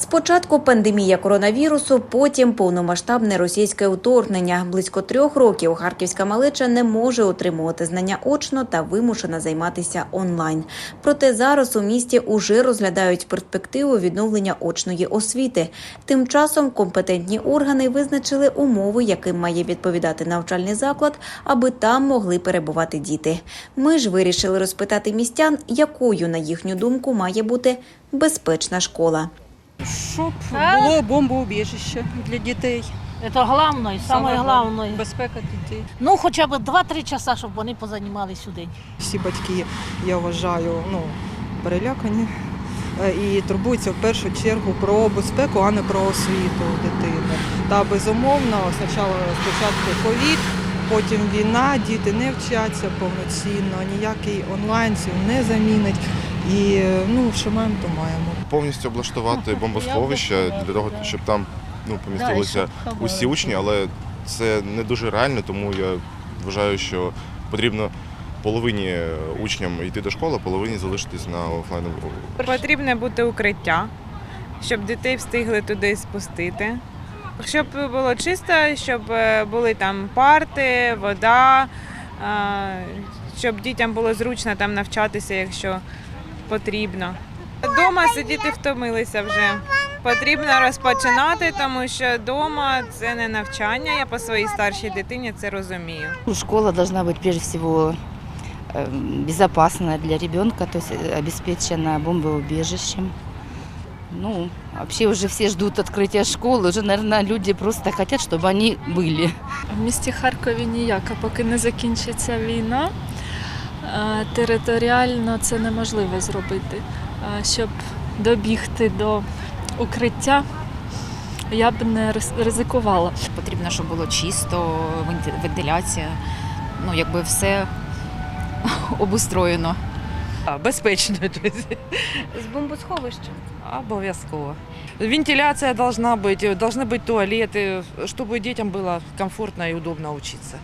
Спочатку пандемія коронавірусу, потім повномасштабне російське вторгнення. Близько трьох років харківська малеча не може отримувати знання очно та вимушена займатися онлайн. Проте зараз у місті уже розглядають перспективу відновлення очної освіти. Тим часом компетентні органи визначили умови, яким має відповідати навчальний заклад, аби там могли перебувати діти. Ми ж вирішили розпитати містян, якою, на їхню думку, має бути безпечна школа. Щоб А? було бомбоубіжище для дітей. Це головне, саме головне. Безпека дітей. Ну, хоча б 2-3 часа, щоб вони позанімалися у день. Всі батьки, я вважаю, ну, перелякані е, і турбуються в першу чергу про безпеку, а не про освіту дитини. Та безумовно, спочатку, спочатку ковід, потім війна, діти не вчаться повноцінно, ніякий онлайн цього не замінить. І ну, що маємо, то маємо. повністю облаштувати бомбосховище для того, щоб там ну, помістилися усі учні, але це не дуже реально, тому я вважаю, що потрібно половині учням йти до школи, половині залишитись на офлайновому. Потрібне бути укриття, щоб дітей встигли туди спустити. Щоб було чисто, щоб е, були там парти, вода, е, щоб дітям було зручно там навчатися, якщо потрібно. Дома сидіти втомилися вже. Потрібно розпочинати, тому що вдома це не навчання. Я по своїй старшій дитині це розумію. Ну, Школа должна быть прежде всего э, безопасна для ребенка, то есть э, обеспечена бомбоубежищем. Ну, вообще уже все ждут открытия школы, уже, наверное, люди просто хотят, чтобы они были. В місті Харкові ніяк, а поки не закінчиться війна, е, територіально це неможливо зробити. Щоб добігти до укриття, я б не ризикувала. Потрібно, щоб було чисто, вентиляція, ну якби все обустроєно. Безпечно, тобто, З бомбосховища. обов'язково. Вентиляція должна бути, должны бути туалети, щоб дітям було комфортно і удобно вчитися.